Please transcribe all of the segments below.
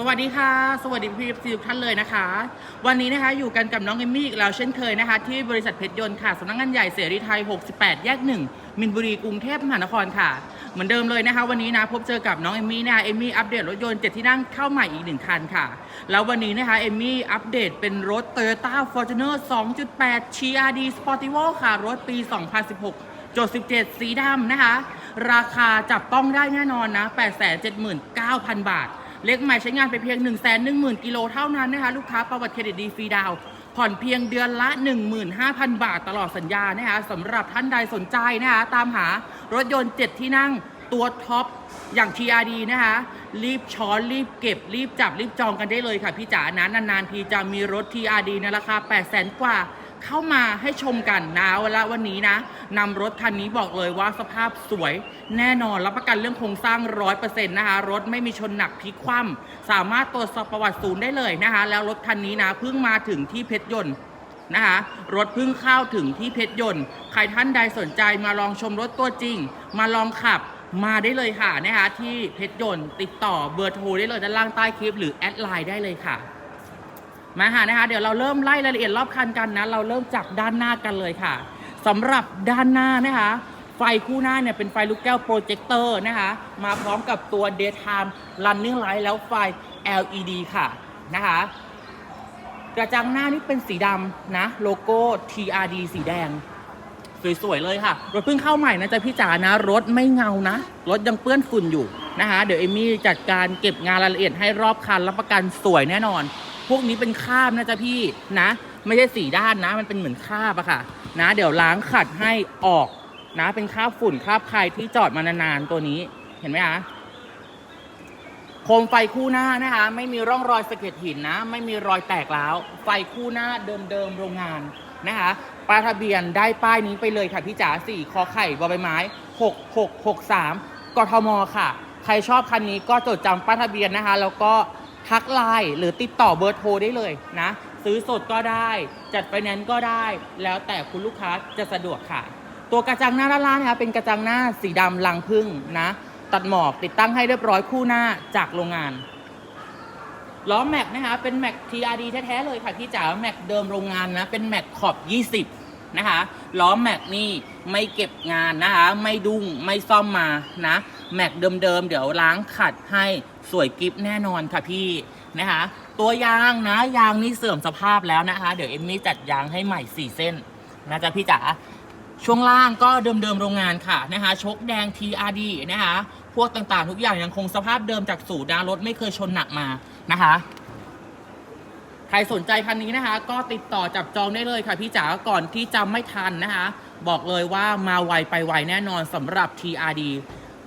สวัสดีค่ะ สวัสดีพี่ทุกท่านเลยนะคะ วันนี้นะคะอยู่กันกับน้องเอมมี่อีกแล้วเช่นเคยนะคะ ที่บริษัทเพชรยนต์ค่ะสำนักงานใหญ่เสรีไทย 68 แยก 1 มินบุรีกรุงเทพมหานครค่ะ เหมือนเดิมเลยนะคะ วันนี้นะพบเจอกับน้องเอมมี่นะคะเอมมี่อัปเดตรถยนต์เจ็ดที่นั่งเข้าใหม่อีกหนึ่งคันค่ะ แล้ววันนี้นะคะเอมมี่อัปเดตเป็นรถ Toyota Fortuner 2.8 TRD Sportivo ค่ะรถปี 2016จด17 สีดำนะคะ ราคาจับต้องได้แน่นอนนะ 879,000 บาท เลขใหม่ใช้งานไปเพียง 1 1 0 0 0 0 กิโลเท่านั้นนะคะ ลูกค้าประวัติเครดิตดีฟรีดาวผ่อนเพียงเดือนละ 15,000 บาทตลอดสัญญานะคะสำหรับท่านใดสนใจนะคะตามหารถยนต์ 7 ที่นั่งตัวท็อปอย่าง TRD นะคะ รีบช้อนรีบเก็บ รีบจับรีบจองกันได้เลยค่ะพี่จ๋านะนานๆทีจะมีรถ TRD ในราคา 800,000 กว่า เข้ามาให้ชมกันนะเวลาวันนี้นะนำรถคันนี้บอกเลยว่าสภาพสวยแน่นอนรับประกันเรื่องโครงสร้าง 100%นะคะ รถไม่มีชนหนักพลิกคว่ำสามารถตรวจสอบประวัติศูนย์ได้เลยนะคะ แล้วรถคันนี้นะเพิ่งมาถึงที่เพชรยนต์นะคะรถเพิ่งเข้าถึงที่เพชรยนต์ ใครท่านใดสนใจมาลองชมรถตัวจริง มาลองขับมาได้เลยค่ะนะคะที่เพชรยนต์ติดต่อเบอร์โทรได้เลยด้านล่างใต้คลิป หรือแอดไลน์ได้เลยค่ะ มาหานะคะ เดี๋ยวเราเริ่มไล่รายละเอียดรอบคันกันนะ เราเริ่มจากด้านหน้ากันเลยค่ะสำหรับด้านหน้านะคะ ไฟคู่หน้าเนี่ยเป็นไฟลูกแก้วโปรเจคเตอร์นะคะ มาพร้อมกับตัว daytime running light แล้วไฟ LED ค่ะนะคะกระจังหน้านี่เป็นสีดำนะ โลโก้ TRD สีแดง สวย ๆ เลยค่ะ รถเพิ่งเข้าใหม่นะจ๊ะพี่จ๋านะ รถไม่เงานะ รถยังเปื้อนฝุ่นอยู่นะคะ เดี๋ยวเอมี่จัดการเก็บงานรายละเอียดให้รอบคันรับประกันสวยแน่นอน พวกนี้เป็นคราบนะจ๊ะพี่นะ ไม่ใช่สีด้านนะ มันเป็นเหมือนคราบอะค่ะ นะ เดี๋ยวล้างขัดให้ออกนะ เป็นคราบฝุ่นคราบใครที่จอดมานานๆตัวนี้เห็นไหมคะโคมไฟคู่หน้านะคะ ไม่มีร่องรอยสะเก็ดหินนะ ไม่มีรอยแตกแล้วไฟคู่หน้าเดิมๆโรงงานนะคะป้ายทะเบียนได้ป้ายนี้ไปเลยค่ะพี่จ๋าสี่คอไข่บอใบไม้หกหกหกสามกทมค่ะ ใครชอบคันนี้ก็จดจำป้ายทะเบียนนะคะ แล้วก็ ทักไลน์หรือติดต่อเบอร์โทรได้เลยนะ ซื้อสดก็ได้ จัดไฟแนนซ์ก็ได้ แล้วแต่คุณลูกค้าจะสะดวกค่ะ ตัวกระจังหน้าด้านล่างนะคะเป็นกระจังหน้าสีดำลังพึ่งนะ ตัดหมอกติดตั้งให้เรียบร้อยคู่หน้าจากโรงงานล้อแม็กนะคะเป็นแม็ก TRD แท้ๆเลยค่ะพี่จ๋าแม็กเดิมโรงงานนะ เป็นแม็กขอบ 20 นะคะล้อแม็กนี่ไม่เก็บงานนะคะ ไม่ดุ้งไม่ซ่อมมานะ แม็กเดิมๆเดี๋ยวล้างขัดให้สวยกริฟแน่นอนค่ะพี่นะคะ ตัวยางนะยางนี่เสื่อมสภาพแล้วนะคะ เดี๋ยวเอมมี่จัดยางให้ใหม่4เส้นนะจ๊ะพี่จ๋าช่วงล่างก็เดิมๆโรงงานค่ะนะคะชกแดง TRD นะคะ พวกต่างๆ ทุกอย่างยังคงสภาพเดิมจากศูนย์นะรถไม่เคยชนหนักมานะคะใครสนใจคันนี้นะคะ ก็ติดต่อจับจองได้เลยค่ะพี่จ๋าก่อนที่จะไม่ทันนะคะ บอกเลยว่ามาไวไปไวแน่นอนสำหรับ TRD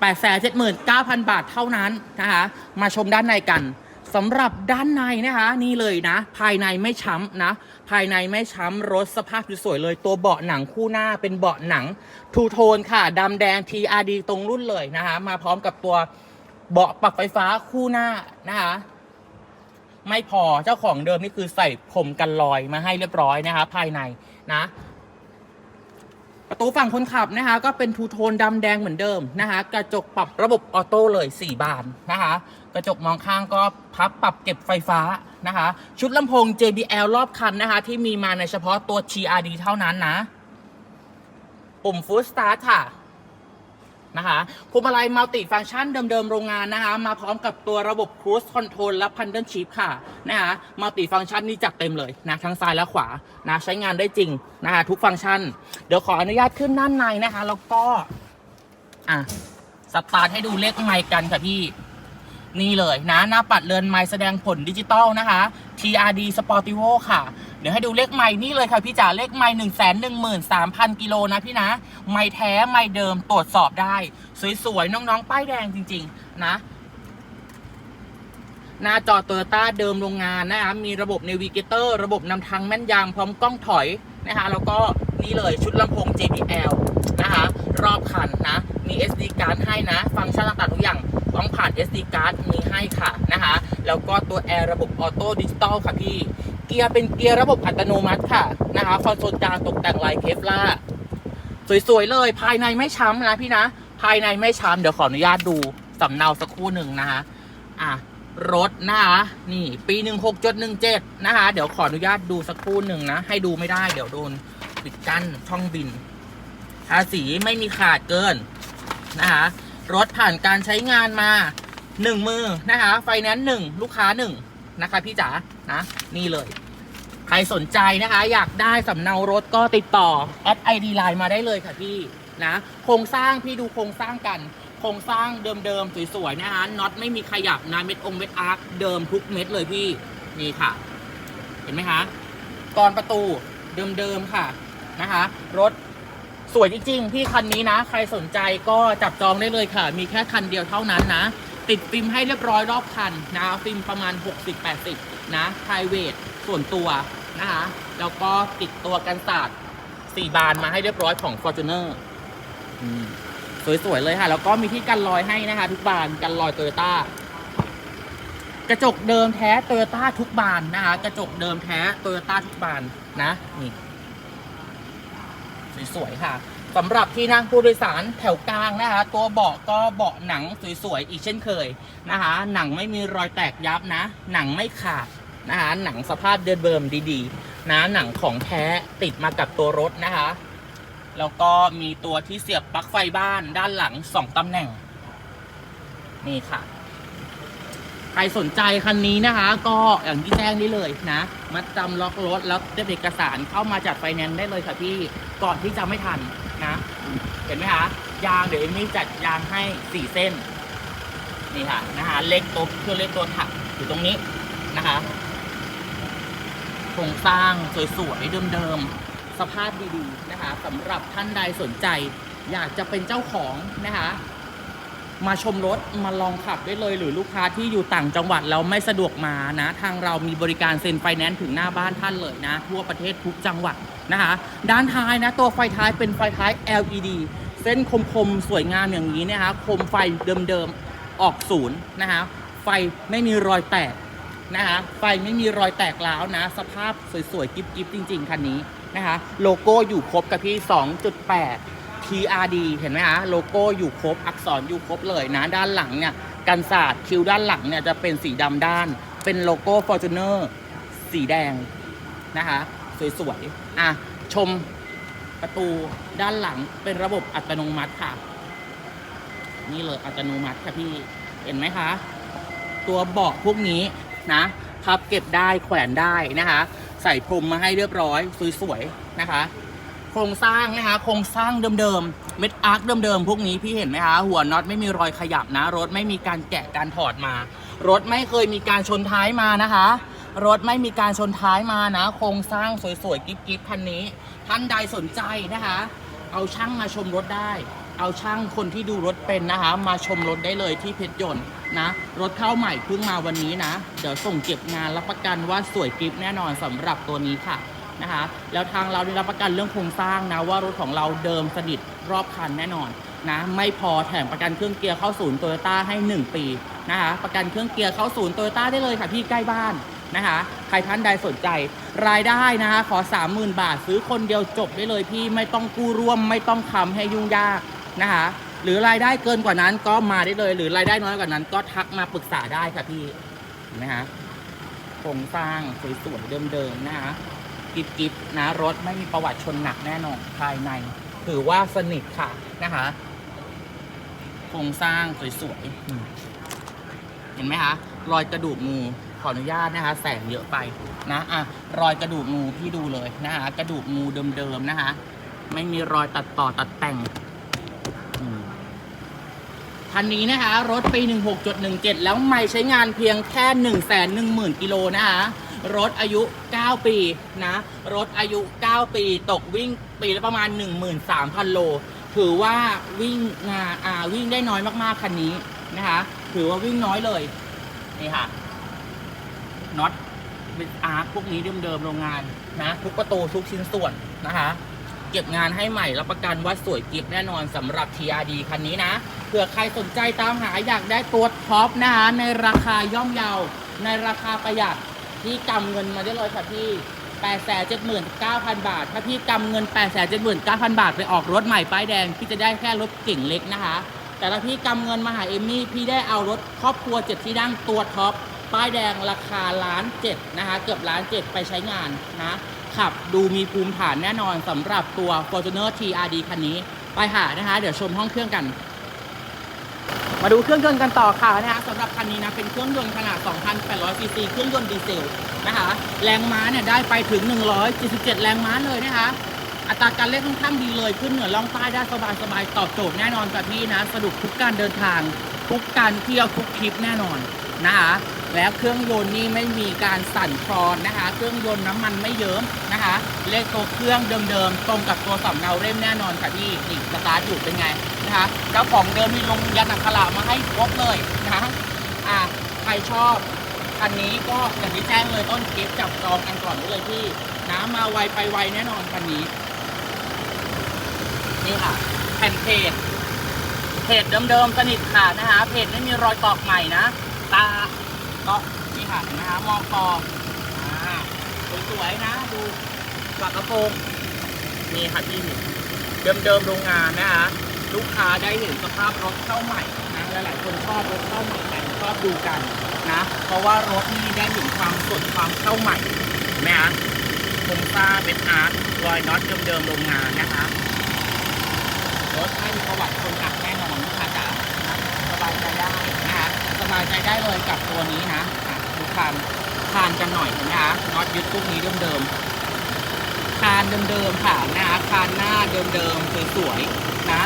879,000 บาทเท่านั้นนะคะมาชมด้านในกันสำหรับด้านในนะคะนี่เลยนะ ภายในไม่ช้ำนะ ภายในไม่ช้ำรถสภาพสวยเลย ตัวเบาะหนังคู่หน้าเป็นเบาะหนังทูโทนค่ะดำแดง TRD ตรงรุ่นเลยนะคะ มาพร้อมกับตัวเบาะปรับไฟฟ้าคู่หน้านะคะไม่พอเจ้าของเดิมนี่คือใส่ผมกันรอยมาให้เรียบร้อยนะคะ ภายในนะ ประตูฝั่งคนขับนะคะ ก็เป็นทูโทนดำแดงเหมือนเดิมนะคะ กระจกปรับระบบออโต้เลย 4 บานนะคะ กระจกมองข้างก็พับปรับเก็บไฟฟ้านะคะ ชุดลำโพง JBL รอบคันนะคะ ที่มีมาในเฉพาะตัว TRD เท่านั้นนะ ปุ่ม Food Start ค่ะ นะคะพวงมาลัยมัลติฟังก์ชันเดิมๆ โรงงานนะคะ มาพร้อมกับตัวระบบ Cruise Control และ Paddle Shift ค่ะนะคะมัลติฟังก์ชันนี่จัดเต็มเลยนะทั้งซ้ายและขวานะใช้งานได้จริงนะคะทุกฟังก์ชัน เดี๋ยวขออนุญาตขึ้นด้านในนะคะ แล้วก็อะสตาร์ทให้ดูเลขไมค์กันค่ะพี่นี่เลยนะ หน้าปัดเรือนไม้แสดงผลดิจิตอลนะคะ TRD Sportivo ค่ะ เดี๋ยวให้ดูเลขไม้นี่เลยค่ะพี่จ๋าเลขไม้หนึ่งแสนหนึ่งหมื่นสามพันกิโลนะพี่นะ ไม้แท้ไม้เดิมตรวจสอบได้ สวยๆ น้องๆ ป้ายแดงจริง ๆ นะ หน้าจอโตโยต้าเดิมโรงงานนะคะมีระบบเนวิเกเตอร์ระบบนำทางแม่นยำพร้อมกล้องถอยนะคะแล้วก็นี่เลยชุดลำโพง JBL นะคะรอบคันนะ มี SD card ให้นะ ฟังก์ชันต่างๆทุกอย่างต้องผ่าน SD card มีให้ค่ะนะคะ แล้วก็ตัวแอร์ระบบออโต้ดิจิตอลค่ะพี่ เกียร์เป็นเกียร์ระบบอัตโนมัติค่ะนะคะคอนโซลกลางตกแต่งลายเคฟล่าสวยๆเลย ภายในไม่ช้ำนะพี่นะ ภายในไม่ช้ำเดี๋ยวขออนุญาตดูสำเนาสักครู่หนึ่งนะคะอะรถนะคะนี่ ปี16.17นะคะเดี๋ยวขออนุญาตดูสักครู่หนึ่งนะ ให้ดูไม่ได้เดี๋ยวโดนปิดกั้นช่องบินภาษีไม่มีขาดเกินนะคะรถผ่านการใช้งานมาหนึ่งมือนะคะไฟแนนซ์หนึ่งลูกค้าหนึ่งนะคะพี่จ๋านะนี่เลย ใครสนใจนะคะ อยากได้สำเนารถก็ติดต่อแอดไอดีไลน์มาได้เลยค่ะพี่นะโครงสร้างพี่ดูโครงสร้างกัน โครงสร้างเดิมๆสวยๆนะคะน็อตไม่มีขยับนะเม็ดองเม็ดอาร์คเดิมทุกเม็ดเลยพี่นี่ค่ะ เห็นไหมคะกรอนประตูเดิมๆค่ะนะคะ รถสวยจริงๆ พี่คันนี้นะ ใครสนใจก็จับจองได้เลยค่ะ มีแค่คันเดียวเท่านั้นนะ ติดฟิล์มให้เรียบร้อยรอบคันนะฟิล์มประมาณ 60-80 นะไพรเวทส่วนตัว นะคะ แล้วก็ติดตัวกันศาสตร์4บานมาให้เรียบร้อยของ Fortuner อืมสวยๆเลยค่ะ แล้วก็มีที่กันรอยให้นะคะ ทุกบานกันรอยโตโยต้ากระจกเดิมแท้โตโยต้าทุกบานนะคะ กระจกเดิมแท้โตโยต้าทุกบานนะนี่สวยๆค่ะสำหรับที่นั่งผู้โดยสารแถวกลางนะคะ ตัวเบาะก็เบาะหนังสวยๆอีกเช่นเคยนะคะ หนังไม่มีรอยแตกยับนะ หนังไม่ขาด นะคะหนังสภาพเดิมเบิมดีๆนะหนังของแท้ติดมากับตัวรถนะคะ แล้วก็มีตัวที่เสียบปลั๊กไฟบ้านด้านหลังสองตำแหน่ง นี่ค่ะ ใครสนใจคันนี้นะคะ ก็อย่างที่แจ้งได้เลยนะมัดจำล็อกรถแล้วเตรียมเอกสารเข้ามาจัดไฟแนนซ์ได้เลยค่ะพี่ก่อนที่จะไม่ทันนะ เห็นไหมคะยางเดี๋ยวเอมมี่จัดยางให้สี่เส้นนี่ค่ะนะคะเล็กตัวเครื่องเล็กตัวถักอยู่ตรงนี้นะคะ โครงสร้างสวยๆเดิมๆสภาพดีๆนะคะสำหรับท่านใดสนใจ อยากจะเป็นเจ้าของนะคะมาชมรถมาลองขับได้เลย หรือลูกค้าที่อยู่ต่างจังหวัดแล้วไม่สะดวกมานะ ทางเรามีบริการเซ็นไฟแนนซ์ถึงหน้าบ้านท่านเลยนะ ทั่วประเทศทุกจังหวัดนะคะ ด้านท้ายนะ ตัวไฟท้ายเป็นไฟท้าย LED เส้นคมๆ สวยงามอย่างนี้นะคะ คมไฟเดิมๆ ออกศูนย์นะคะ ไฟไม่มีรอยแตก นะคะไฟไม่มีรอยแตกร้าวนะ สภาพสวยๆกิ๊บๆจริง ๆ คันนี้นะคะ โลโก้อยู่ครบกับพี่ 2.8 TRD เห็นไหมคะโลโก้อยู่ครบอักษรอยู่ครบเลยนะ ด้านหลังเนี่ยกันศาสตร์คิวด้านหลังเนี่ยจะเป็นสีดำด้าน เป็นโลโก้ Fortuner สีแดงนะคะ สวยๆอะชมประตูด้านหลังเป็นระบบอัตโนมัติค่ะ นี่เลยอัตโนมัติค่ะพี่ เห็นไหมคะ ตัวเบาะพวกนี้ นะพับเก็บได้แขวนได้นะคะ ใส่พรมมาให้เรียบร้อยสวยๆนะคะ โครงสร้างนะคะ โครงสร้างเดิมๆเม็ดอาร์คเดิมๆพวกนี้พี่เห็นไหมคะหัวน็อตไม่มีรอยขยับนะ รถไม่มีการแกะการถอดมา รถไม่เคยมีการชนท้ายมานะคะ รถไม่มีการชนท้ายมานะ โครงสร้างสวยๆกิ๊บๆคันนี้ ท่านใดสนใจนะคะ เอาช่างมาชมรถได้ เอาช่างคนที่ดูรถเป็นนะคะ มาชมรถได้เลยที่เพชรยนต์นะ รถเข้าใหม่เพิ่งมาวันนี้นะ เดี๋ยวส่งเก็บงานรับประกันว่าสวยกริบแน่นอนสำหรับตัวนี้ค่ะนะคะ แล้วทางเราได้รับประกันเรื่องโครงสร้างนะว่ารถของเราเดิมสนิทรอบคันแน่นอนนะไม่พอแถมประกันเครื่องเกียร์เข้าศูนย์โตโยต้าให้ 1 ปีนะคะประกันเครื่องเกียร์เข้าศูนย์โตโยต้าได้เลยค่ะพี่ใกล้บ้านนะคะใครท่านใดสนใจ รายได้นะคะขอ 30,000 บาท ซื้อคนเดียวจบได้เลยพี่ไม่ต้องกู้ร่วมไม่ต้องทำให้ยุ่งยาก นะคะหรือรายได้เกินกว่านั้นก็มาได้เลย หรือรายได้น้อยกว่านั้น ก็ทักมาปรึกษาได้ค่ะพี่เห็นไหมคะโครงสร้างสวยๆเดิมๆนะคะกิบกิบๆนะรถไม่มีประวัติชนหนักแน่นอนภายใน ถือว่าสนิทค่ะนะคะโครงสร้างสวยๆเห็นไหมคะรอยกระดูกงูขออนุญาตนะคะ แสงเยอะไปนะอะรอยกระดูกงูพี่ดูเลยนะคะกระดูกงูเดิมๆนะคะ ไม่มีรอยตัดต่อตัดแต่ง คันนี้นะคะ รถปี 16.17 แล้วไม่ใช้งานเพียงแค่ 1 1 0 0 0 0 กิโลนะคะ รถอายุ 9 ปีนะ รถอายุ 9 ปี ตกวิ่งปีละประมาณ 13,000 โล ถือว่าวิ่งงานอ่าวิ่งได้น้อยมากๆ คันนี้นะคะ ถือว่าวิ่งน้อยเลย นี่ค่ะน็อตเป็นอาร์คพวกนี้เดิมๆโรงงานนะ ทุกประตูทุกชิ้นส่วนนะคะ เก็บงานให้ใหม่รับประกันว่าสวยกิฟแน่นอนสำหรับ TRD คันนี้นะเผื่อใครสนใจตามหาอยากได้ตัวท็อปนะคะในราคาย่อมเยา ในราคาประหยัดที่กำเงินมาได้เลยค่ะพี่879,000 บาท ถ้าพี่กำเงิน 879,000 บาท ไปออกรถใหม่ป้ายแดง พี่จะได้แค่รถเก่งเล็กนะคะ แต่ถ้าพี่กำเงินมาหาเอมมี่ พี่ได้เอารถครอบครัวเจ็ดที่นั่งตัวท็อป ป้ายแดงราคาล้านเจ็ดนะคะ เกือบล้านเจ็ดไปใช้งานนะ ขับดูมีภูมิฐานแน่นอนสำหรับตัว Fortuner TRD คันนี้ ไปหานะคะ เดี๋ยวชมห้องเครื่องกัน มาดูเครื่องยนต์กันต่อค่ะนะฮะสำหรับคันนี้นะเป็นเครื่องยนต์ขนาด 2,800 ซีซีเครื่องยนต์ดีเซลนะคะแรงม้าเนี่ยได้ไปถึง 177 แรงม้าเลยนะคะอัตราการเร่งค่อนข้างดีเลยขึ้นเหนือล่องใต้ได้สบายสบายตอบโจทย์แน่นอนกับพี่นะสะดวกทุกการเดินทาง ทุกการเที่ยวทุกทริปแน่นอนนะคะ แล้วเครื่องยนต์นี่ไม่มีการสั่นคลอนนะคะ เครื่องยนต์น้ำมันไม่เยิ้มนะคะ เลขตัวเครื่องเดิมๆ ตรงกับตัวสำเนาเล่มแน่นอนค่ะพี่นี่สตาร์ทอยู่เป็นไงนะคะเจ้าของเดิมมีลงยันอักขระมาให้ครบเลยนะคะอะใครชอบคันนี้ก็อย่างที่แจ้งเลยต้นคลิปจับจองกันก่อนได้เลยพี่นะมาไวไปไวแน่นอนคันนี้นี่ค่ะแผ่นเพจเพจเดิมๆสนิทค่ะนะคะเพจไม่มีรอยตอกใหม่นะตา ก็นี่ค่ะเห็นะคะมองคออ่าสวยๆนะ ดูฝากระโปรงนี่ค่ะที่เดิมๆโรงงานนะคะลูกค้าได้เห็นสภาพรถเข้าใหม่นะหลายๆคนชอบรถเข้าใหม่กันชอบดูกันนะ เพราะว่ารถนี่ได้เห็นความสดความเข้าใหม่นไหมคะโครงสร้างเป็นอาร์ตรอยน็อตเดิมๆโรงงานนะคะรถไม่มีประวัติคนขับแน่นอนลูกค้าจ๋านะสบายใจได้นะคะส บายใจได้เลยกับตัวนี้นะอะดูคานคานกันหน่อยเห็นไหมคะน็อตยึดพวกนี้เดิมๆคานเดิมๆค่ะนะคะคานหน้าเดิมๆสวยๆนะ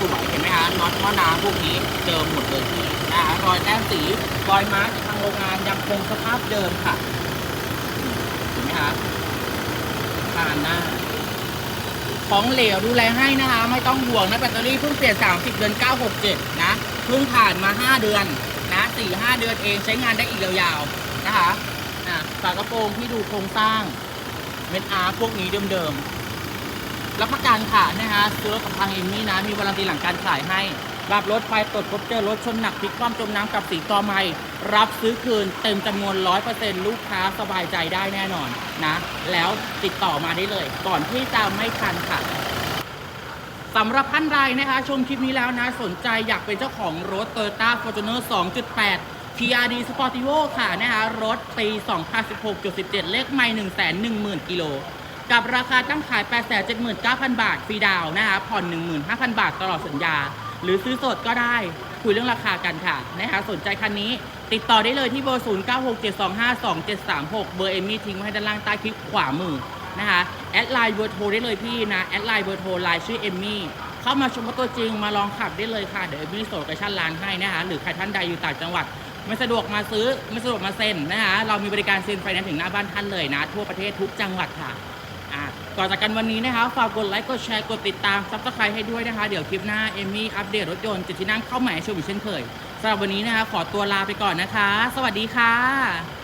สวยๆเห็นไหมคะน็อตหม้อน้ำพวกนี้เดิมหมดเลยพี่นะคะรอยแต้มสีรอยมาร์กทางโรงงานยังคงสภาพเดิมค่ะเห็นไหมคะคานหน้าของเหลวดูแลให้นะคะ ไม่ต้องห่วงนะแบตเตอรี่เพิ่งเปลี่ยน 30 เดือน 967 นะเพิ่งผ่านมา 5 เดือน 4 5 เดือนเองใช้งานได้อีกยาวๆนะคะอะฝากระโปรงที่ดูโครงสร้างเม็ดอาร์พวกนี้เดิมๆ รับประกันค่ะนะคะซื้อรถกับทางเอมมี่นะ มีวารันตีหลังการขายให้รับรถไฟตรวจพบเจอรถชนหนักพลิกคว่ำจมน้ำกับสีกอไม้รับซื้อคืนเต็มจำนวน 100%ลูกค้าสบายใจได้แน่นอนนะ แล้วติดต่อมาได้เลย ก่อนที่จะไม่ทันค่ะ สำหรับท่านใดนะคะ ชมคลิปนี้แล้วนะ สนใจอยากเป็นเจ้าของรถ Toyota Fortuner 2.8 TRD Sportivo ค่ะนะคะรถปี 2016.17 เลขไม่110,000 กิโล กับราคาตั้งขาย 879,000 บาทฟรีดาวนะคะผ่อน 15,000 บาทตลอดสัญญา หรือซื้อสดก็ได้คุยเรื่องราคากันค่ะนะคะสนใจคันนี้ติดต่อได้เลยที่เบอร์ 0967252736 เบอร์เอมมี่ทิ้งไว้ให้ด้านล่างใต้คลิปขวามือ นะคะแอดไลน์เบอร์โทรได้เลยพี่นะแอดไลน์เบอร์โทรไลน์ชื่อเอมมี่เข้ามาชมรถตัวจริงมาลองขับได้เลยค่ะเดี๋ยวเอมมี่โสดกระชั่นร้านให้นะคะหรือใครท่านใดอยู่ต่างจังหวัดไม่สะดวกมาซื้อไม่สะดวกมาเซ็นนะคะเรามีบริการเซ็นไฟแนนซ์ถึงหน้าบ้านท่านเลยนะ ทั่วประเทศทุกจังหวัดค่ะก่อนจากกันวันนี้นะคะฝากกดไลค์กดแชร์กดติดตามซับสไครต์ให้ด้วยนะคะ เดี๋ยวคลิปหน้าเอมมี่อัปเดตรถยนต์จุดที่นั่งเข้าใหม่ชมอีกเช่นเคยสำหรับวันนี้นะคะขอตัวลาไปก่อนนะคะ สวัสดีค่ะ